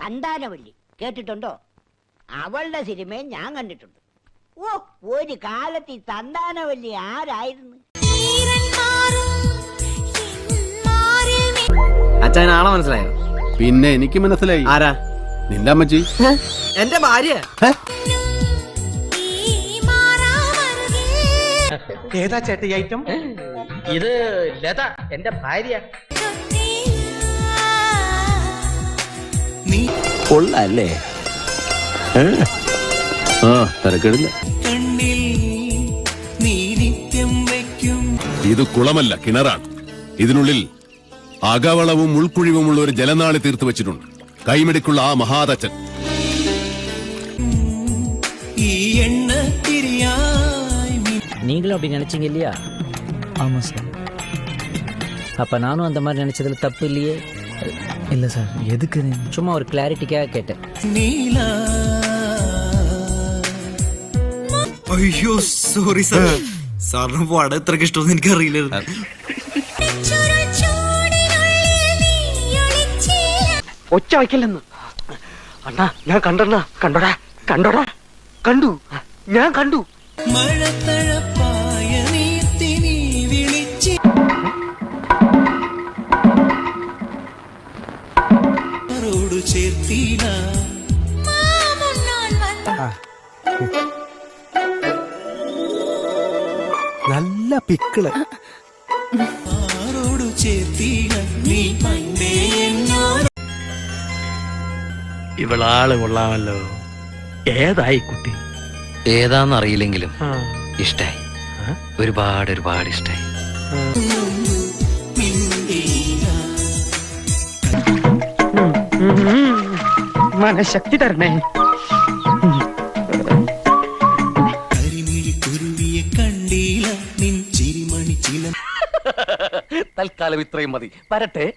സന്താനവല്ലി. കേട്ടിട്ടുണ്ടോ? അവളുടെ സിനിമയും ഞാൻ കണ്ടിട്ടുണ്ട്. ഓ ഒരു കാലത്ത് ഈ സന്താനവല്ലി ആരായിരുന്നു? അച്ഛൻ ആളെ മനസ്സിലായോ? പിന്നെ എനിക്ക് മനസ്സിലായി. ആരാ? നിന്റെ അമ്മച്ചി. എന്റെ ഭാര്യ. ഏതാ ചേട്ടി ഐറ്റം ഇത് ലത എന്റെ ഭാര്യ. കൊള്ളല്ലേ ആ തിരക്കിടില്ല ഇത് കുളമല്ല കിണറാണ് ഇതിനുള്ളിൽ അകവളവും ഉൾക്കുഴിവുമുള്ള ഒരു ജലനാളി തീർത്തു വെച്ചിട്ടുണ്ട് കൈമിടിക്കുള്ള ആ മഹാതച്ചൻ நீங்களும் அப்படி நினைச்சீங்க இல்லையா ஆமாம் சார் அப்போ நானும் அந்த மாதிரி நினைச்சதுல தப்பு இல்லையே இல்லை சார் எதுக்கு சும்மா ஒரு கிளாரிட்டிக்காக கேட்டேன் അയ്യോ സോറി സാർ സാറിന് പടം ഇത്രക്ക് ഇഷ്ടമൊന്നും എനിക്ക് അറിയില്ലായിരുന്നു ഒച്ച വയ്ക്കില്ലെന്ന് അണ്ണാ ഞാൻ കണ്ടണ്ണ കണ്ടോടാ കണ്ടോടാ കണ്ടു ഞാൻ കണ്ടു നല്ല പിക്കിൾ. ഇവളാൾ കൊള്ളാമല്ലോ. ഏതായി കുട്ടി? ഏതാന്നറിയില്ലെങ്കിലും ഇഷ്ടായി. ഒരുപാട് ഒരുപാട് ഇഷ്ടായി. മനഃശക്തി തരണേ. തൽക്കാലം ഇത്രയും മതി. വരട്ടെ.